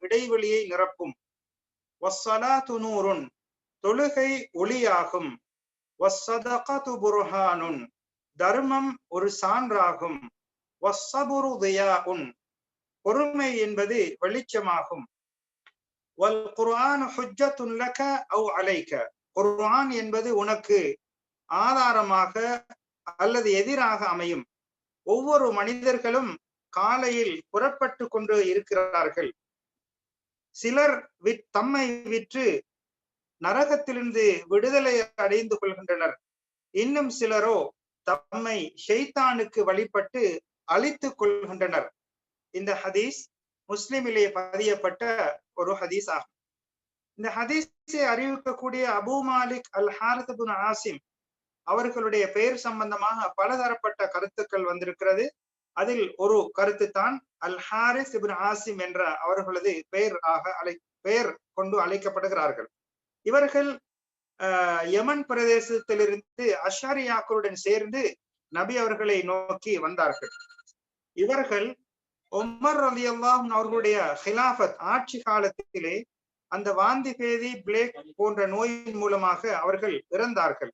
இடைவெளியை நிரப்பும். நூறுன் தொழுகை ஒளியாகும். வஸ்ஸதகது புர்ஹானுன் தர்மம் ஒரு சான்றாகும். பொறுமை என்பது வெளிச்சமாகும். வல் குர்ஆன் அவ் அலைக குர்ஆன் என்பது உனக்கு ஆதாரமாக அல்லது எதிராக அமையும். ஒவ்வொரு மனிதர்களும் காலையில் புறப்பட்டு கொண்டு இருக்கிறார்கள். சிலர் விற் தம்மை விற்று நரகத்திலிருந்து விடுதலை அடைந்து கொள்கின்றனர். இன்னும் சிலரோ தம்மை ஷெய்தானுக்கு வழிபட்டு அழித்துக் கொள்கின்றனர். இந்த ஹதீஸ் முஸ்லிமிலே பதியப்பட்ட ஒரு ஹதீஸ் ஆகும். இந்த ஹதீஸை அறிவிக்கக்கூடிய அபு மாலிக் அல் ஹாரத் ஆசிம் அவர்களுடைய பெயர் சம்பந்தமாக பலதரப்பட்ட கருத்துக்கள் வந்திருக்கிறது. அதில் ஒரு கருத்து தான் அல் ஹாரிஸ் இபின் ஆசிம் என்ற அவர்களது பெயர் ஆக அழை பெயர் கொண்டு அழைக்கப்படுகிறார்கள். இவர்கள் யமன் பிரதேசத்திலிருந்து அஷாரியாக்களுடன் சேர்ந்து நபி அவர்களை நோக்கி வந்தார்கள். இவர்கள் உமர் அலி அல்லாஹ் அவர்களுடைய ஹிலாபத் ஆட்சி காலத்திலே அந்த வாந்தி பேதி பிளேக் போன்ற நோயின் மூலமாக அவர்கள் இறந்தார்கள்.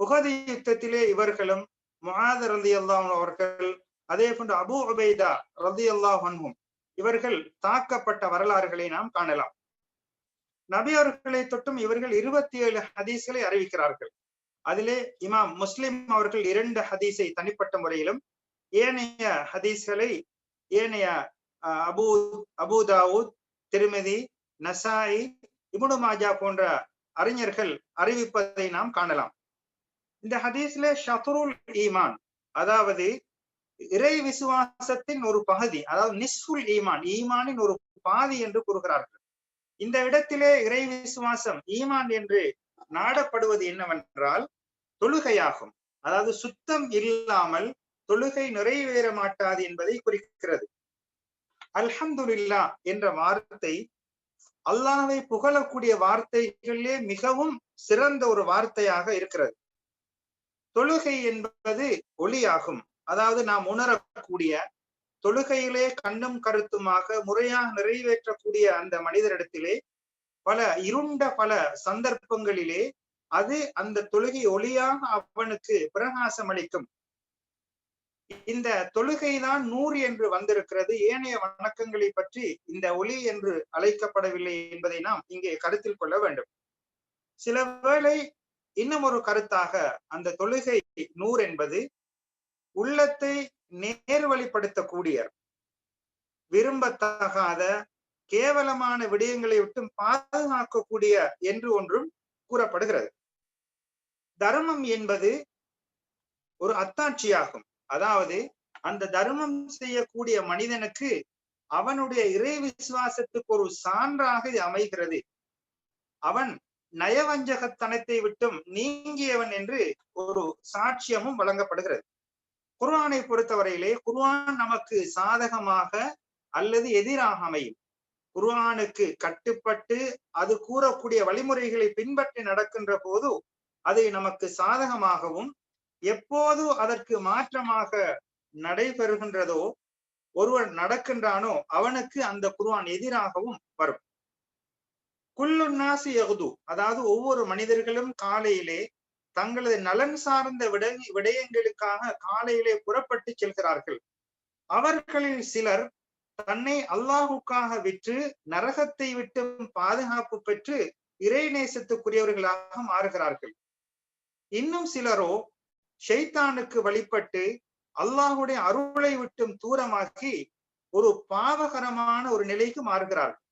உகதி யுத்தத்திலே இவர்களும் முகாதர் அலி அல்லாஹ் அவர்கள் அதே போன்று அபு உபைதா ரதி அல்லாஹ் இவர்கள் தாக்கப்பட்ட வரலாறுகளை நாம் காணலாம். நபி அவர்களை தொட்டும் இவர்கள் இருபத்தி ஏழு ஹதீஸ்களை அறிவிக்கிறார்கள். அதிலே இமாம் முஸ்லிம் அவர்கள் இரண்டு ஹதீஸை தனிப்பட்ட முறையிலும் ஏனைய ஹதீஸ்களை ஏனைய அபு அபுதாவூத் திருமதி நசாயி இபுனு மாஜா போன்ற அறிஞர்கள் அறிவிப்பதை நாம் காணலாம். இந்த ஹதீஸ்ல ஷத்ருல் ஈமான் அதாவது இறை விசுவாசத்தின் ஒரு பகுதி அதாவது நிஸ்ஃபுல் ஈமான் ஈமானின் ஒரு பாதி என்று கூறுகிறார்கள். இந்த இடத்திலே இறை விசுவாசம் ஈமான் என்று நாடப்படுவது என்னவென்றால் தொழுகையாகும். அதாவது சுத்தம் இல்லாமல் தொழுகை நிறைவேற மாட்டாது என்பதை குறிக்கிறது. அல்ஹம்துல்லா என்ற வார்த்தை அல்லாவை புகழக்கூடிய வார்த்தைகளிலே மிகவும் சிறந்த ஒரு வார்த்தையாக இருக்கிறது. தொழுகை என்பது ஒளியாகும் அதாவது நாம் உணரக்கூடிய தொழுகையிலே கண்ணும் கருத்துமாக முறையாக நிறைவேற்றக்கூடிய அந்த மனிதரிடத்திலே பல இருண்ட பல சந்தர்ப்பங்களிலே அது அந்த தொழுகை ஒளியாக அவனுக்கு பிரகாசம் அளிக்கும். இந்த தொழுகைதான் நூறு என்று வந்திருக்கிறது. ஏனைய வணக்கங்களை பற்றி இந்த ஒளி என்று அழைக்கப்படவில்லை என்பதை நாம் இங்கே கருத்தில் கொள்ள வேண்டும். சில வேளை இன்னும் ஒரு கருத்தாக அந்த தொழுகை நூறு என்பது உள்ளத்தை நேர்வழிப்படுத்தக்கூடியர். விரும்பத்தகாத கேவலமான விடயங்களை விட்டு பாதுகாக்கக்கூடிய என்று ஒன்றும் கூறப்படுகிறது. தர்மம் என்பது ஒரு அத்தாட்சியாகும். அதாவது அந்த தர்மம் செய்யக்கூடிய மனிதனுக்கு அவனுடைய இறை விசுவாசத்துக்கு ஒரு சான்றாக இது அமைகிறது. அவன் நயவஞ்சகத்தனத்தை விட்டும் நீங்கியவன் என்று ஒரு சாட்சியமும் வழங்கப்படுகிறது. குர்ஆனை பொறுத்தவரையிலே குர்ஆன் நமக்கு சாதகமாக அல்லது எதிராக அமையும். குர்ஆனுக்கு கட்டுப்பட்டு அது கூறக்கூடிய வழிமுறைகளை பின்பற்றி நடக்கின்ற போது அது நமக்கு சாதகமாகவும் எப்போது அதற்கு மாற்றமாக நடைபெறுகின்றதோ ஒருவர் நடக்கின்றானோ அவனுக்கு அந்த குர்ஆன் எதிராகவும் வரும். குல்லுன்னாசி எகுது அதாவது ஒவ்வொரு மனிதர்களும் காலையிலே தங்களது நலன் சார்ந்த விட விடயங்களுக்காக காலையிலே புறப்பட்டு செல்கிறார்கள். அவர்களில் சிலர் தன்னை அல்லாஹுக்காக விற்று நரகத்தை விட்டு பாதுகாப்பு பெற்று இறை நேசத்துக்குரியவர்களாக மாறுகிறார்கள். இன்னும் சிலரோ ஷைத்தானுக்கு வழிபட்டு அல்லாஹுடைய அருளை விட்டும் தூரமாக்கி ஒரு பாவகரமான ஒரு நிலைக்கு மாறுகிறார்கள்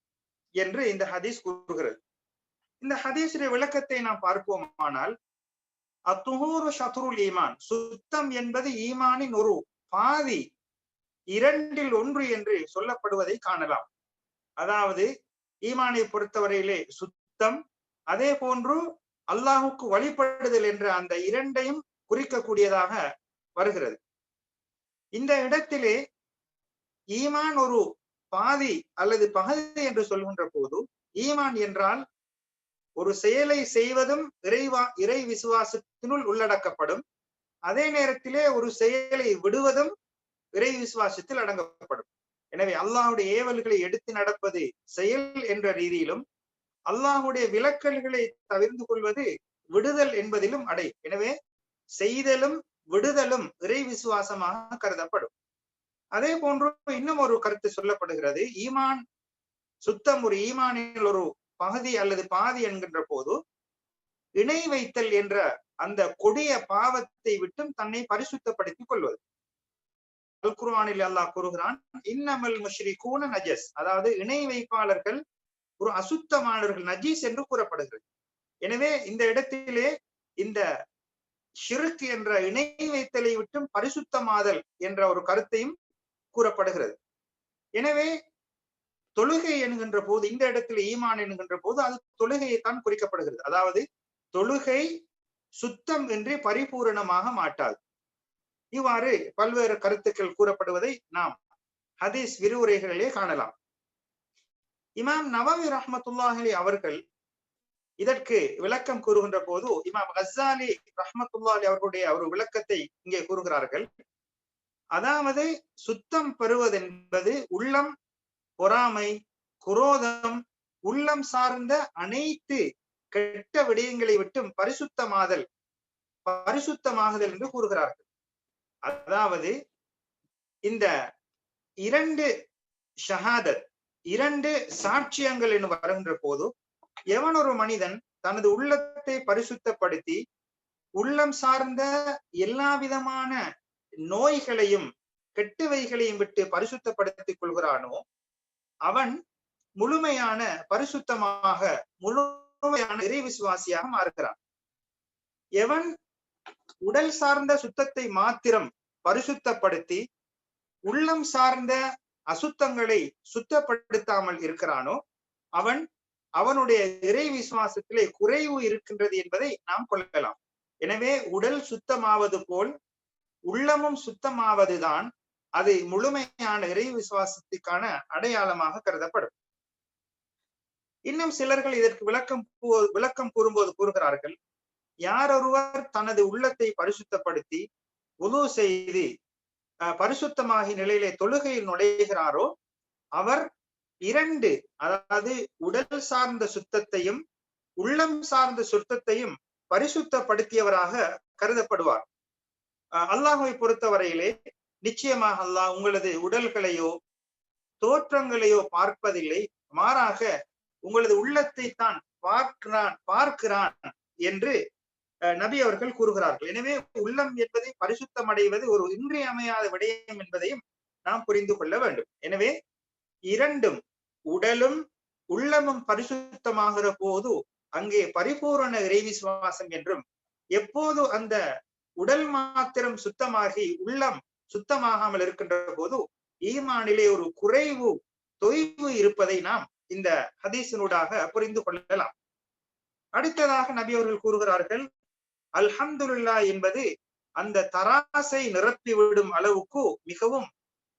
என்று இந்த ஹதீஸ் கூறுகிறது. இந்த ஹதீஸுடைய விளக்கத்தை நாம் பார்ப்போமானால் அத்துஹூரு ஷத்ருல் ஈமான். சுத்தம் என்பது ஈமானின் ஒரு பாதி இரண்டில் ஒன்று என்று சொல்லப்படுவதை காணலாம். அதாவது ஈமானை பொறுத்தவரையிலே சுத்தம் அதே போன்று அல்லாஹுக்கு வழிபடுதல் என்ற அந்த இரண்டையும் குறிக்கக்கூடியதாக வருகிறது. இந்த இடத்திலே ஈமான் ஒரு பாதி அல்லது பகுதி என்று சொல்கின்ற போது ஈமான் என்றால் ஒரு செயலை செய்வதும் இறைவா இறை விசுவாசத்தினுள் உள்ளடக்கப்படும். அதே நேரத்திலே ஒரு செயலை விடுவதும் இறை விசுவாசத்தில் அடங்கப்படும். எனவே அல்லாஹுடைய ஏவல்களை எடுத்து நடப்பது செயல் என்ற ரீதியிலும் அல்லாஹுடைய விலக்கல்களை தவிர்ந்து கொள்வது விடுதல் என்பதிலும் அடை. எனவே செய்தலும் விடுதலும் இறை விசுவாசமாக கருதப்படும். அதே போன்று இன்னும் ஒரு கருத்து சொல்லப்படுகிறது. ஈமான் சுத்தம் ஒரு ஈமானில் ஒரு பகுதி அல்லது பாதி என்கின்ற போது இணை வைத்தல் என்ற அந்த கொடிய பாவத்தை விட்டும் தன்னை பரிசுத்தப்படுத்திக் கொள்வது. அல் குர்ஆனில் அல்லாஹ் கூறுகிறான் இன்னமல் முஷ்ரிகூன நஜஸ். அதாவது இணை வைப்பாளர்கள் ஒரு அசுத்தமானவர்கள் நஜீஸ் என்று கூறப்படுகிறது. எனவே இந்த இடத்திலே இந்த ஷிருக்கு என்ற இணை வைத்தலை விட்டும் பரிசுத்தமாதல் என்ற ஒரு கருத்தையும் கூறப்படுகிறது. எனவே தொழுகை என்கின்ற போது இந்த இடத்துல ஈமான் என்கின்ற போது அது தொழுகையைத்தான் குறிக்கப்படுகிறது. அதாவது தொழுகை சுத்தம் என்று பரிபூரணமாக மாட்டாது. இவ்வாறு பல்வேறு கருத்துக்கள் கூறப்படுவதை நாம் ஹதீஸ் விரிவுரைகளிலே காணலாம். இமாம் நவாவி ரஹமத்துல்லாஹலி அவர்கள் இதற்கு விளக்கம் கூறுகின்ற போது இமாம் ஹசாலி ரஹமத்துல்லாலி அவர்களுடைய ஒரு விளக்கத்தை இங்கே கூறுகிறார்கள். அதாவது சுத்தம் பெறுவதென்பது உள்ளம் பொறாமை குரோதம் உள்ளம் சார்ந்த அனைத்து கெட்ட விடயங்களை விட்டும் பரிசுத்தமாதல் பரிசுத்தமாகுதல் என்று கூறுகிறார்கள். அதாவது இந்த இரண்டு ஷஹாதத் இரண்டு சாட்சியங்கள் என்று வருகின்ற போது எவன் ஒரு மனிதன் தனது உள்ளத்தை பரிசுத்தப்படுத்தி உள்ளம் சார்ந்த எல்லா விதமான நோய்களையும் கெட்டுவைகளையும் விட்டு பரிசுத்தப்படுத்திக் கொள்கிறானோ அவன் முழுமையான பரிசுத்தமாக முழுமையான இறை விசுவாசியாக மாறுகிறான். எவன் உடல் சார்ந்த சுத்தத்தை மாத்திரம் பரிசுத்தப்படுத்தி உள்ளம் சார்ந்த அசுத்தங்களை சுத்தப்படுத்தாமல் இருக்கிறானோ அவன் அவனுடைய இறை விசுவாசத்திலே குறைவு இருக்கின்றது என்பதை நாம் கொள்ளலாம். எனவே உடல் சுத்தமாவது போல் உள்ளமும் சுத்தமாவதுதான் அது முழுமையான இறை விசுவாசத்துக்கான அடையாளமாக கருதப்படும். இன்னும் சிலர்கள் இதற்கு விளக்கம் விளக்கம் கூறும்போது கூறுகிறார்கள் யாரொருவர் தனது உள்ளத்தை பரிசுத்தப்படுத்தி உது செய்து பரிசுத்தமாகி நிலையிலே தொழுகையில் நுழைகிறாரோ அவர் இரண்டு அதாவது உடல் சார்ந்த சுத்தத்தையும் உள்ளம் சார்ந்த சுத்தத்தையும் பரிசுத்தப்படுத்தியவராக கருதப்படுவார். அல்லாஹுவை பொறுத்தவரையிலே நிச்சயமாக அல்லாஹ் உங்களது உடல்களையோ தோற்றங்களையோ பார்ப்பதில்லை. மாறாக உங்களது உள்ளத்தை தான் பார்க்கிறான் பார்க்கிறான் என்று நபி அவர்கள் கூறுகிறார்கள். எனவே உள்ளம் என்பதை பரிசுத்தம் அடைவது ஒரு இன்றியமையாத விடயம் என்பதையும் நாம் புரிந்து கொள்ள வேண்டும். எனவே இரண்டும் உடலும் உள்ளமும் பரிசுத்தமாகிற போது அங்கே பரிபூரண இறை விசுவாசம் என்றும் எப்போது அந்த உடல் மாத்திரம் சுத்தமாகி உள்ளம் சுத்தமாகாமல் இருக்கின்ற போது ஈமானிலே ஒரு குறைவு தொய்வு இருப்பதை நாம் இந்த ஹதீசனூடாக புரிந்து கொள்ளலாம். அடுத்ததாக நபி அவர்கள் கூறுகிறார்கள் அல்ஹம்துல்லா என்பது அந்த தராசை நிரப்பிவிடும் அளவுக்கு மிகவும்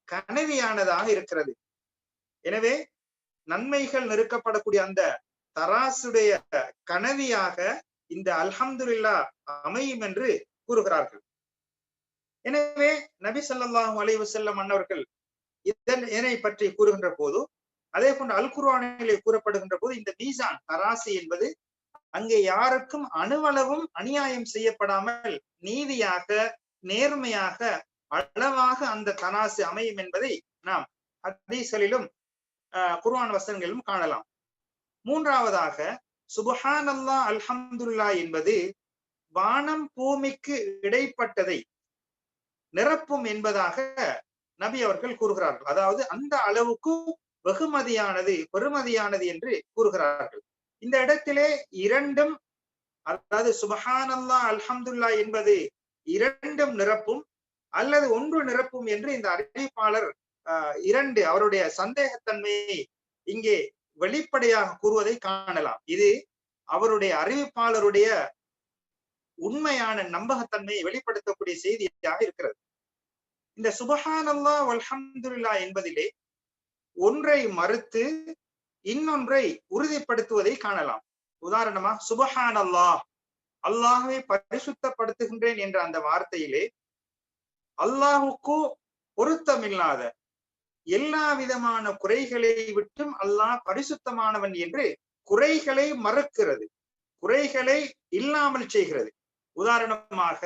கனவியானதாக இருக்கிறது. எனவே நன்மைகள் நெருக்கப்படக்கூடிய அந்த தராசுடைய கனவியாக இந்த அல்ஹம்துல்லா அமையும் என்று கூறுகிறார்கள். எனவே நபி சொல்லாஹு அலைவு செல்லம் அன்னவர்கள் இதன் இதனை பற்றி கூறுகின்ற போது அதே போன்று அல் குர்வானிலே கூறப்படுகின்ற போது இந்த மீசான் தராசி என்பது அங்கே யாருக்கும் அணுவளவும் அநியாயம் செய்யப்படாமல் நீதியாக நேர்மையாக அளவாக அந்த தராசு அமையும் என்பதை நாம் ஹதீஸ்களிலும் குர்வான் வசனங்களிலும் காணலாம். மூன்றாவதாக சுபஹான் அல்லா அல்ஹம்துல்லா என்பது வானம் பூமிக்கு இடைப்பட்டதை நிரப்பும் என்பதாக நபி அவர்கள் கூறுகிறார்கள். அதாவது அந்த அளவுக்கு வெகுமதியானது பெருமதியானது என்று கூறுகிறார்கள். இந்த இடத்திலே இரண்டும் அதாவது சுபஹானல்லா அல்ஹம்துல்லா என்பது இரண்டும் நிரப்பும் அல்லது ஒன்று நிரப்பும் என்று இந்த அறிவிப்பாளர் இரண்டு அவருடைய சந்தேகத்தன்மையை இங்கே வெளிப்படையாக கூறுவதை காணலாம். இது அவருடைய அறிவிப்பாளருடைய உண்மையான நம்பகத்தன்மையை வெளிப்படுத்தக்கூடிய செய்தியாக இருக்கிறது. இந்த சுபஹானல்லா அல்ஹம்துல்லா என்பதிலே ஒன்றை மறுத்து இன்னொன்றை உறுதிப்படுத்துவதை காணலாம். உதாரணமா சுபஹான் அல்லாஹ் அல்லாஹை பரிசுத்தப்படுத்துகின்றேன் என்ற அந்த வார்த்தையிலே அல்லாஹுக்கு பொருத்தமில்லாத எல்லா விதமான குறைகளை விட்டும் அல்லாஹ் பரிசுத்தமானவன் என்று குறைகளை மறுக்கிறது. குறைகளை இல்லாமல் செய்கிறது. உதாரணமாக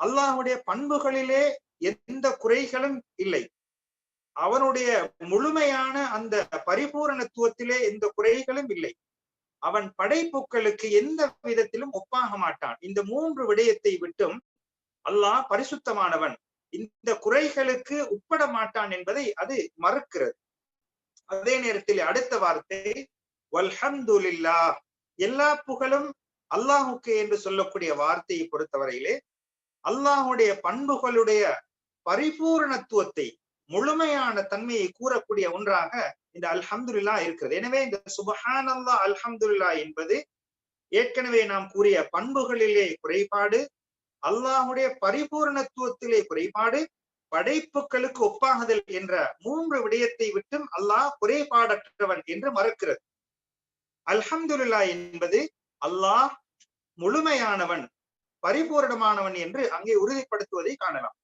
அல்லாஹுடைய பண்புகளிலே எந்த குறைகளும் இல்லை. அவனுடைய முழுமையான அந்த பரிபூரணத்துவத்திலே எந்த குறைகளும் இல்லை. அவன் படைப்புகளுக்கு எந்த விதத்திலும் ஒப்பாக மாட்டான். இந்த மூன்று விடயத்தை விட்டும் அல்லாஹ் பரிசுத்தமானவன். இந்த குறைகளுக்கு உட்பட மாட்டான் என்பதை அது மறுக்கிறது. அதே நேரத்தில் அடுத்த வார்த்தை வல்ஹம்துலில்லா எல்லா புகழும் அல்லாஹுக்கு என்று சொல்லக்கூடிய வார்த்தையை பொறுத்தவரையிலே அல்லாஹுடைய பண்புகளுடைய பரிபூரணத்துவத்தை முழுமையான தன்மையை கூறக்கூடிய ஒன்றாக இந்த அல்ஹம்துல்லா இருக்கிறது. எனவே இந்த சுபஹான் அல்லா அல்ஹம்துல்லா என்பது ஏற்கனவே நாம் கூறிய பண்புகளிலே குறைபாடு அல்லாஹுடைய பரிபூரணத்துவத்திலே குறைபாடு படைப்புகளுக்கு ஒப்பாகுதல் என்ற மூன்று விடயத்தை விட்டும் அல்லாஹ் குறைபாடற்றவன் என்று மறுக்கிறது. அல்ஹம்துல்லா என்பது அல்லாஹ் முழுமையானவன் பரிபூரணமானவன் என்று அங்கே உறுதிப்படுத்துவதை காணலாம்.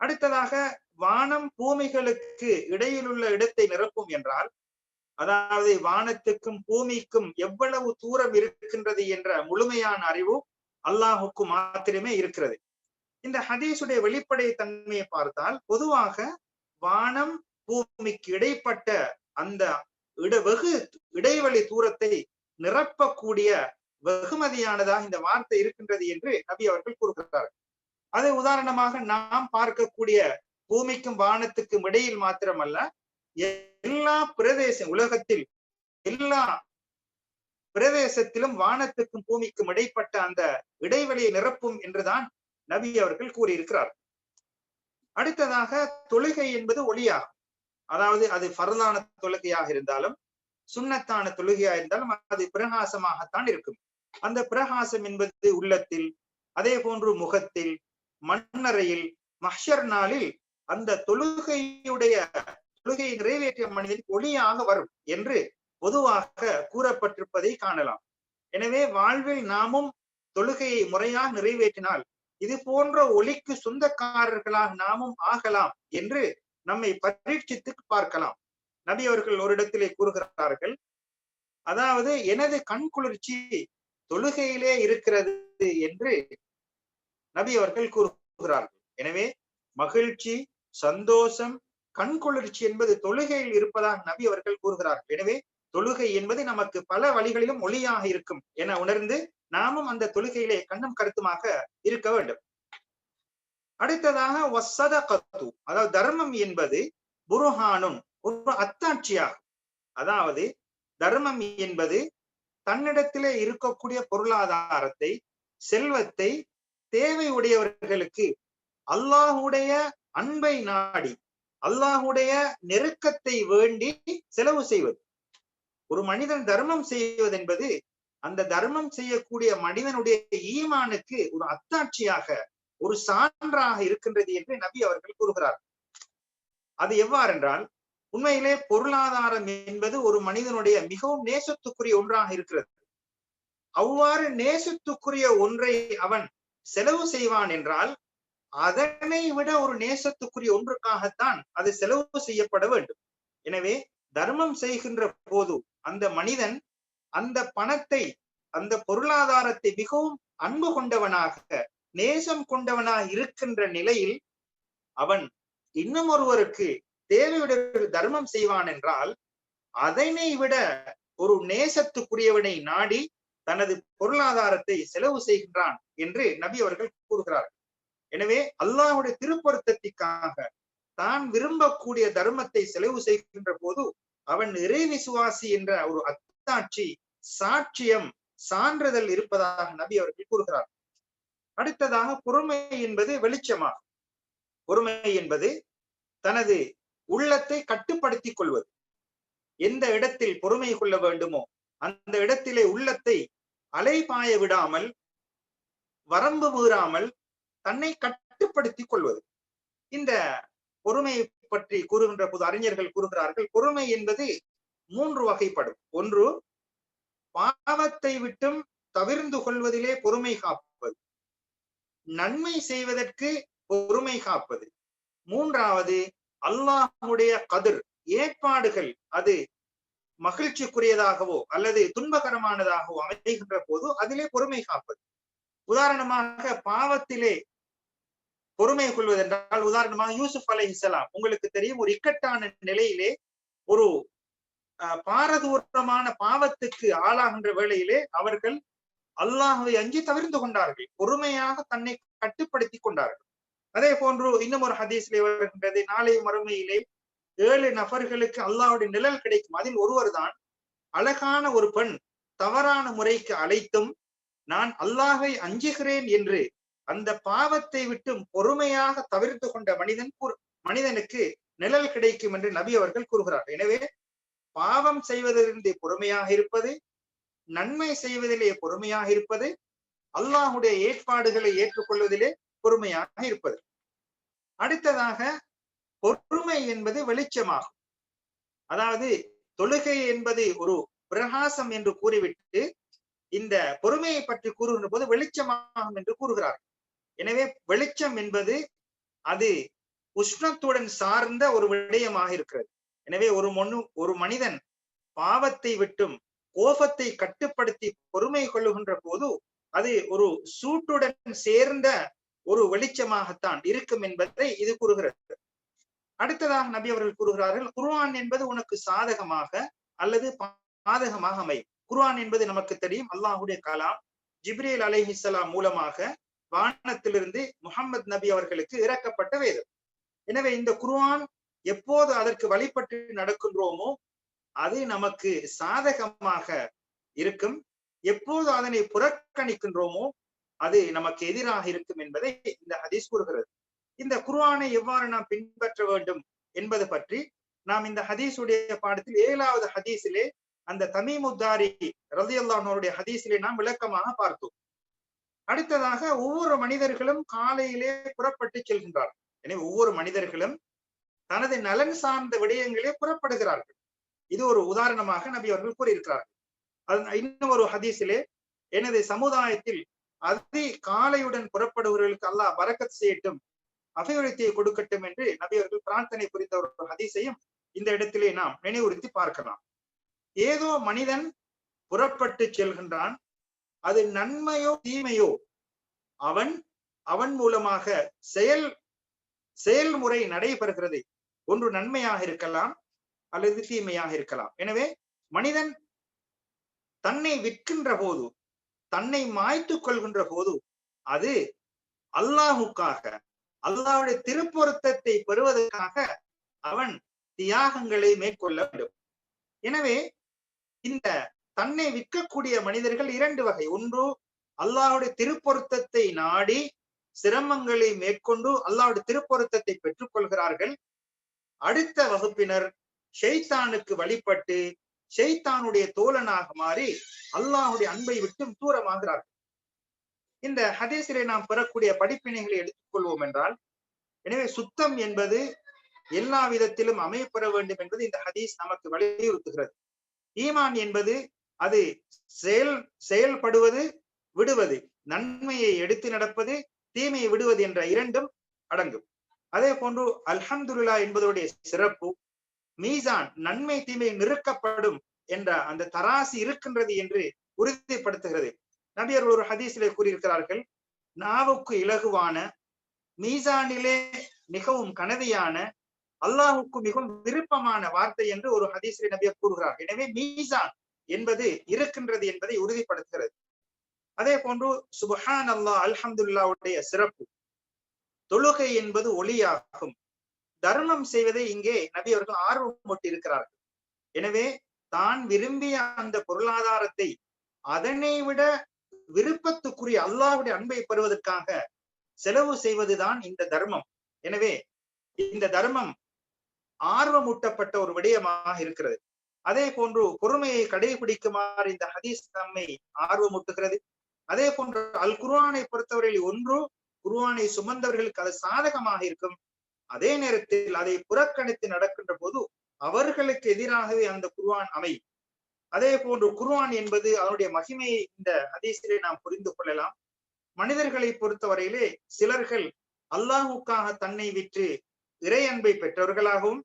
அடுத்ததாக வானம் பூமிகளுக்கு இடையிலுள்ள இடத்தை நிரப்பும் என்றால் அதாவது வானத்துக்கும் பூமிக்கும் எவ்வளவு தூரம் இருக்கின்றது என்ற முழுமையான அறிவு அல்லாஹுக்கு மாத்திரமே இருக்கிறது. இந்த ஹதீஸுடைய வெளிப்படை தன்மையை பார்த்தால் பொதுவாக வானம் பூமிக்கு இடைப்பட்ட அந்த இட வெகு இடைவெளி தூரத்தை நிரப்பக்கூடிய வெகுமதியானதாக இந்த வார்த்தை இருக்கின்றது என்று நபி அவர்கள் கூறுகிறார்கள். அதை உதாரணமாக நாம் பார்க்கக்கூடிய பூமிக்கும் வானத்துக்கும் இடையில் மாத்திரமல்ல எல்லா பிரதேசம் உலகத்தில் எல்லா பிரதேசத்திலும் வானத்துக்கும் பூமிக்கும் இடைப்பட்ட அந்த இடைவெளியை நிரப்பும் என்றுதான் நபி அவர்கள் கூறியிருக்கிறார் அடுத்ததாக தொழுகை என்பது ஒளியாகும். அதாவது அது பரதான தொழுகையாக இருந்தாலும் சுண்ணத்தான தொழுகையாக இருந்தாலும் அது பிரகாசமாகத்தான் இருக்கும். அந்த பிரகாசம் என்பது உள்ளத்தில் அதே போன்று முகத்தில் மண்ணறையில் மஹர் நாளில் அந்த தொழுகையுடைய தொழுகையை நிறைவேற்றிய மனிதன் ஒளியாக வரும் என்று பொதுவாக கூறப்பட்டிருப்பதை காணலாம். எனவே வாழ்வில் நாமும் தொழுகையை முறையாக நிறைவேற்றினால் இது போன்ற ஒளிக்கு சொந்தக்காரர்களாக நாமும் ஆகலாம் என்று நம்மை பரீட்சித்து பார்க்கலாம். நபி அவர்கள் ஒரு இடத்திலே கூறுகிறார்கள் அதாவது எனது கண் குளிர்ச்சி தொழுகையிலே இருக்கிறது என்று நபி அவர்கள் கூறுகிறார்கள். எனவே மகிழ்ச்சி சந்தோஷம் கண் குளிர்ச்சி என்பது தொழுகையில் இருப்பதாக நபி அவர்கள் கூறுகிறார்கள். எனவே தொழுகை என்பது நமக்கு பல வழிகளிலும் ஒளியாக இருக்கும் என உணர்ந்து நாமும் அந்த தொழுகையிலே கண்ணும் கருத்துமாக இருக்க வேண்டும். அடுத்ததாக வசத கத்து அதாவது தர்மம் என்பது புருஹானும் ஒரு அத்தாட்சியாகும் அதாவது தர்மம் என்பது தன்னிடத்திலே இருக்கக்கூடிய பொருளாதாரத்தை செல்வத்தை தேவை உடையவர்களுக்கு அல்லாஹுடைய அன்பை நாடி அல்லாஹுடைய நெருக்கத்தை வேண்டி செலவு செய்வது. ஒரு மனிதன் தர்மம் செய்வது என்பது அந்த தர்மம் செய்யக்கூடிய மனிதனுடைய ஈமானுக்கு ஒரு அத்தாட்சியாக ஒரு சான்றாக இருக்கின்றது என்று நபி அவர்கள் கூறுகிறார் அது எவ்வாறென்றால் உண்மையிலே பொருளாதாரம் என்பது ஒரு மனிதனுடைய மிகவும் நேசத்துக்குரிய ஒன்றாக இருக்கிறது. அவ்வாறு நேசத்துக்குரிய ஒன்றை அவன் செலவு செய்வான் என்றால் அதனை விட ஒரு நேசத்துக்குரிய ஒன்றுக்காகத்தான் அது செலவு செய்யப்பட வேண்டும். எனவே தர்மம் செய்கின்ற போது அந்த மனிதன் அந்த பணத்தை அந்த பொருளாதாரத்தை மிகவும் அன்பு கொண்டவனாக நேசம் கொண்டவனாக இருக்கின்ற நிலையில் அவன் இன்னும் ஒருவருக்கு தேவையுடைய தர்மம் செய்வான் என்றால் அதனை விட ஒரு நேசத்துக்குரியவனை நாடி தனது பொருளாதாரத்தை செலவு செய்கின்றான் என்று நபி அவர்கள் கூறுகிறார்கள். எனவே அல்லாஹுடைய திருப்பொருத்தத்திற்காக தான் விரும்பக்கூடிய தர்மத்தை செலவு செய்கின்ற போது அவன் இறை விசுவாசி என்ற ஒரு அத்தாட்சி சாட்சியம் சான்றிதழ் இருப்பதாக நபி அவர்கள் கூறுகிறார் அடுத்ததாக பொறுமை என்பது வெளிச்சமாகும். பொறுமை என்பது தனது உள்ளத்தை கட்டுப்படுத்திக் கொள்வது. எந்த இடத்தில் பொறுமை கொள்ள வேண்டுமோ அந்த இடத்திலே உள்ளத்தை அலைபாய விடாமல் வரம்பு மீறாமல் தன்னை கட்டுப்படுத்திக் கொள்வது. இந்த பொறுமை பற்றி கூறுகின்ற போது அறிஞர்கள் கூறுகிறார்கள் பொறுமை என்பது மூன்று வகைப்படும். ஒன்று பாவத்தை விட்டும் தவிர்ந்து கொள்வதிலே பொறுமை காப்பது. நன்மை செய்வதற்கு பொறுமை காப்பது. மூன்றாவது அல்லாஹுடைய கதிர் ஏற்பாடுகள் அது மகிழ்ச்சிக்குரியதாகவோ அல்லது துன்பகரமானதாகவோ அமைகின்ற போது அதிலே பொறுமை காப்பது. உதாரணமாக பாவத்திலே பொறுமை கொள்வதென்றால் உதாரணமாக யூசுப் அலை இஸ்லாம் உங்களுக்கு தெரியும் ஒரு இக்கட்டான நிலையிலே ஒரு பாரதூரமான பாவத்துக்கு ஆளாகின்ற வேளையிலே அவர்கள் அல்லாஹுவை அஞ்சி தவிர்த்து கொண்டார்கள். பொறுமையாக தன்னை கட்டுப்படுத்தி கொண்டார்கள். அதே போன்று இன்னும் ஒரு ஹதீஸ்லே வருகின்றது நாளை மறுமையிலே ஏழு நபர்களுக்கு அல்லாஹுடைய நிழல் கிடைக்கும். அதில் ஒருவர் தான் அழகான ஒரு பெண் தவறான முறைக்கு அழைத்தும் நான் அல்லாஹை அஞ்சுகிறேன் என்று அந்த பாவத்தை விட்டும் பொறுமையாக தவிர்த்து கொண்ட மனிதன் மனிதனுக்கு நிழல் கிடைக்கும் என்று நபி அவர்கள் கூறுகிறார் எனவே பாவம் செய்வதிலிருந்து பொறுமையாக இருப்பது நன்மை செய்வதிலே பொறுமையாக இருப்பது அல்லாஹுடைய ஏற்பாடுகளை ஏற்றுக்கொள்வதிலே பொறுமையாக இருப்பது. அடுத்ததாக பொறுமை என்பது வெளிச்சமாகும். அதாவது தொழுகை என்பது ஒரு பிரகாசம் என்று கூறிவிட்டு இந்த பொறுமையை பற்றி கூறுகின்ற போது வெளிச்சமாகும் என்று கூறுகிறார். எனவே வெளிச்சம் என்பது அது உஷ்ணத்துடன் சார்ந்த ஒரு விடயமாக இருக்கிறது. எனவே ஒரு மனு ஒரு மனிதன் பாவத்தை விட்டும் கோபத்தை கட்டுப்படுத்தி பொறுமை கொள்ளுகின்ற போது அது ஒரு சூட்டுடன் சேர்ந்த ஒரு வெளிச்சமாகத்தான் இருக்கும் என்பதை இது கூறுகிறது. அடுத்ததாக நபி அவர்கள் கூறுகிறார்கள் குர்ஆன் என்பது உனக்கு சாதகமாக அல்லது பாதகமாக அமையும். குர்ஆன் என்பது நமக்கு தெரியும். அல்லாஹுடைய கலாம் ஜிப்ரேல் அலைஹிஸ்லாம் மூலமாக வானத்திலிருந்து முகமது நபி அவர்களுக்கு இறக்கப்பட்ட வேதம். எனவே இந்த குர்ஆன் எப்போது அதற்கு வழிபட்டு நடக்கின்றோமோ அது நமக்கு சாதகமாக இருக்கும். எப்போது அதனை புறக்கணிக்கின்றோமோ அது நமக்கு எதிராக இருக்கும் என்பதை இந்த ஹதீஸ் கூறுகிறது. இந்த குர்ஆனை எவ்வாறு நாம் பின்பற்ற வேண்டும் என்பது பற்றி நாம் இந்த ஹதீஸுடைய பாடத்தில் ஏழாவது ஹதீஸிலே அந்த தமிமுத்தாரி ரதியல்லானோருடைய ஹதீஸிலே நாம் விளக்கமாக பார்த்தோம். அடுத்ததாக ஒவ்வொரு மனிதர்களும் காலையிலே புறப்பட்டு செல்கின்றார். எனவே ஒவ்வொரு மனிதர்களும் தனது நலன் சார்ந்த விடயங்களே புறப்படுகிறார்கள். இது ஒரு உதாரணமாக நபி அவர்கள் கூறியிருக்கிறார்கள். இன்னும் ஒரு ஹதீஸிலே எனது சமுதாயத்தில் அதி காலையுடன் புறப்படுபவர்களுக்கு அல்லாஹ் பறக்கத் செய்யட்டும் அபிவிருத்தியை கொடுக்கட்டும் என்று நபி அவர்கள் பிரார்த்தனை குறித்த ஒரு ஹதீஸையும் இந்த இடத்திலே நாம் நினைவுறுத்தி பார்க்கலாம். ஏதோ மனிதன் புறப்பட்டு செல்கின்றான் அது நன்மையோ தீமையோ அவன் அவன் மூலமாக செயல் செயல்முறை நடைபெறுகிறது. ஒன்று நன்மையாக இருக்கலாம் அல்லது தீமையாக இருக்கலாம். எனவே மனிதன் தன்னை விற்கின்ற போது தன்னை மாய்த்து கொள்கின்ற போது அது அல்லாஹுக்காக அல்லாஹுடைய திருப்பொருத்தத்தை பெறுவதற்காக அவன் தியாகங்களை மேற்கொள்ள வேண்டும். எனவே இந்த தன்னை விற்கக்கூடிய மனிதர்கள் இரண்டு வகை. ஒன்று அல்லாஹுடைய திருப்பொருத்தத்தை நாடி சிரமங்களை மேற்கொண்டு அல்லாவுடைய திருப்பொருத்தத்தை பெற்றுக் கொள்கிறார்கள். அடுத்த வகுப்பினர் ஷெய்தானுக்கு வழிபட்டு ஷெய்தானுடைய தோழனாக மாறி அல்லாஹுடைய அன்பை விட்டும் தூரமாகிறார்கள். இந்த ஹதீஸிலே நாம் பெறக்கூடிய படிப்பினைகளை எடுத்துக்கொள்வோம் என்றால் எனவே சுத்தம் என்பது எல்லா விதத்திலும் அமையப்பெற வேண்டும் என்பது இந்த ஹதீஸ் நமக்கு வலியுறுத்துகிறது. ஈமான் என்பது அது செயல் செயல்படுவது விடுவது நன்மையை எடுத்து நடப்பது தீமையை விடுவது என்ற இரண்டும் அடங்கும். அதே போன்று அல்ஹம்துல்லா என்பதோடைய சிறப்பு மீசான் நன்மை தீமை நிறுக்கப்படும் என்ற அந்த தராசு இருக்கின்றது என்று உறுதிப்படுத்துகிறது. நபியர்கள் ஒரு ஹதீஸிலே கூறியிருக்கிறார்கள் நாவுக்கு இலகுவான மீசானிலே மிகவும் கனதியான அல்லாஹுக்கு மிகவும் விருப்பமான வார்த்தை என்று ஒரு ஹதீஸ்ரீ நபியர் கூறுகிறார் எனவே மீசான் என்பது இருக்கின்றது என்பதை உறுதிப்படுத்துகிறது. அதே போன்று சுபஹான் அல்லாஹ் அல்ஹம்துல்லாவுடைய சிறப்பு தொழுகை என்பது ஒளியாகும். தர்மம் செய்வதை இங்கே நபி அவர்கள் ஆர்வம் இருக்கிறார்கள் எனவே தான் விரும்பிய அந்த பொருளாதாரத்தை அதனை விட விருப்பத்துக்குரிய அல்லாவுடைய அன்பை பெறுவதற்காக செலவு செய்வதுதான் இந்த தர்மம். எனவே இந்த தர்மம் ஆர்வமூட்டப்பட்ட ஒரு விடயமாக இருக்கிறது. அதே போன்று பொறுமையை கடைபிடிக்குமாறு இந்த ஹதீஸ் நம்மை ஆர்வமூட்டுகிறது. அதே போன்று அல் குர்ஆனை பொறுத்தவரையில் ஒன்று குர்ஆனை சுமந்தவர்களுக்கு அது சாதகமாக இருக்கும். அதே நேரத்தில் அதை புறக்கணித்து நடக்கின்ற போது அவர்களுக்கு எதிராகவே அந்த குர்வான் அமையும். அதே போன்று குர்வான் என்பது அதனுடைய மகிமையை இந்த ஹதீஸிலே நாம் புரிந்து கொள்ளலாம். மனிதர்களை பொறுத்தவரையிலே சிலர்கள் அல்லாஹுக்காக தன்னை விற்று இறை அன்பை பெற்றவர்களாகவும்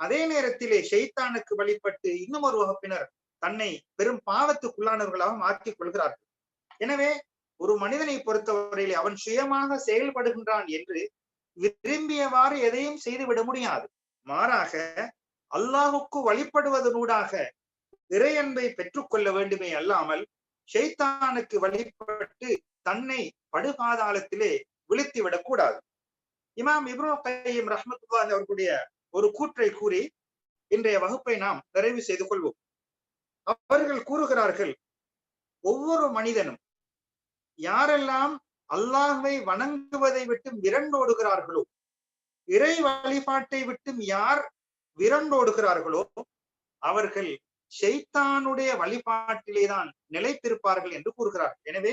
அதே நேரத்திலே ஷைத்தானுக்கு வழிபட்டு இன்னும் ஒரு வகுப்பினர் தன்னை பெரும் பாவத்துக்குள்ளானவர்களாகவும் ஆக்கிக் கொள்கிறார்கள். எனவே ஒரு மனிதனை பொறுத்தவரையிலே அவன் சுயமாக செயல்படுகின்றான் என்று விரும்பியவாறு எதையும் செய்துவிட முடியாது. மாறாக அல்லாஹுக்கு வழிபடுவதனூடாக இறையன்பை பெற்றுக்கொள்ள வேண்டுமே அல்லாமல் ஷைத்தானுக்கு வழிபட்டு தன்னை படுபாதாளத்திலே விழுத்தி விடக்கூடாது இமாம் இப்ரோ கையம் ரஹமத்துல்லாஹி அவர்களுடைய ஒரு கூற்றை கூறி இன்றைய வகுப்பை நாம் நிறைவு செய்து கொள்வோம். அவர்கள் கூறுகிறார்கள் ஒவ்வொரு மனிதனும் யாரெல்லாம் அல்லாஹை வணங்குவதை விட்டும் விரண்டோடுகிறார்களோ இறை வழிபாட்டை விட்டும் யார் விரண்டோடுகிறார்களோ அவர்கள் ஷைத்தானுடைய வழிபாட்டிலேதான் நிலைத்திருப்பார்கள் என்று கூறுகிறார்கள் எனவே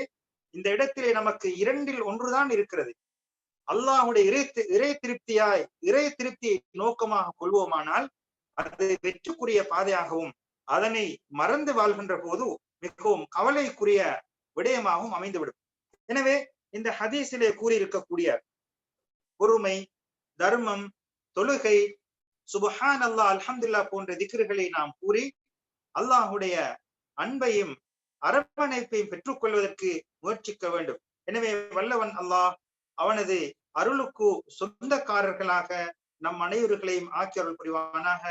இந்த இடத்திலே நமக்கு இரண்டில் ஒன்றுதான் இருக்கிறது. அல்லாஹுடைய இறை இறை திருப்தியாய் இறை திருப்தியை நோக்கமாக கொள்வோமானால் அது வெற்றுக்குரிய பாதையாகவும் அதனை மறந்து வாழ்கின்ற போது மிகவும் கவலைக்குரிய விடயமாகவும் அமைந்துவிடும். எனவே இந்த ஹதீஸிலே கூறியிருக்கக்கூடிய பொறுமை தர்மம் தொழுகை சுபஹான் அல்லா அல்ஹம்துல்லா போன்ற திக்ருகளை நாம் கூறி அல்லாஹுடைய அன்பையும் அரவணைப்பையும் பெற்றுக்கொள்வதற்கு முயற்சிக்க வேண்டும். எனவே வல்லவன் அல்லாஹ் அவனது அருளுக்கு சொந்தக்காரர்களாக நம் அனைவர்களையும் ஆக்கியருள் புரிவானாக.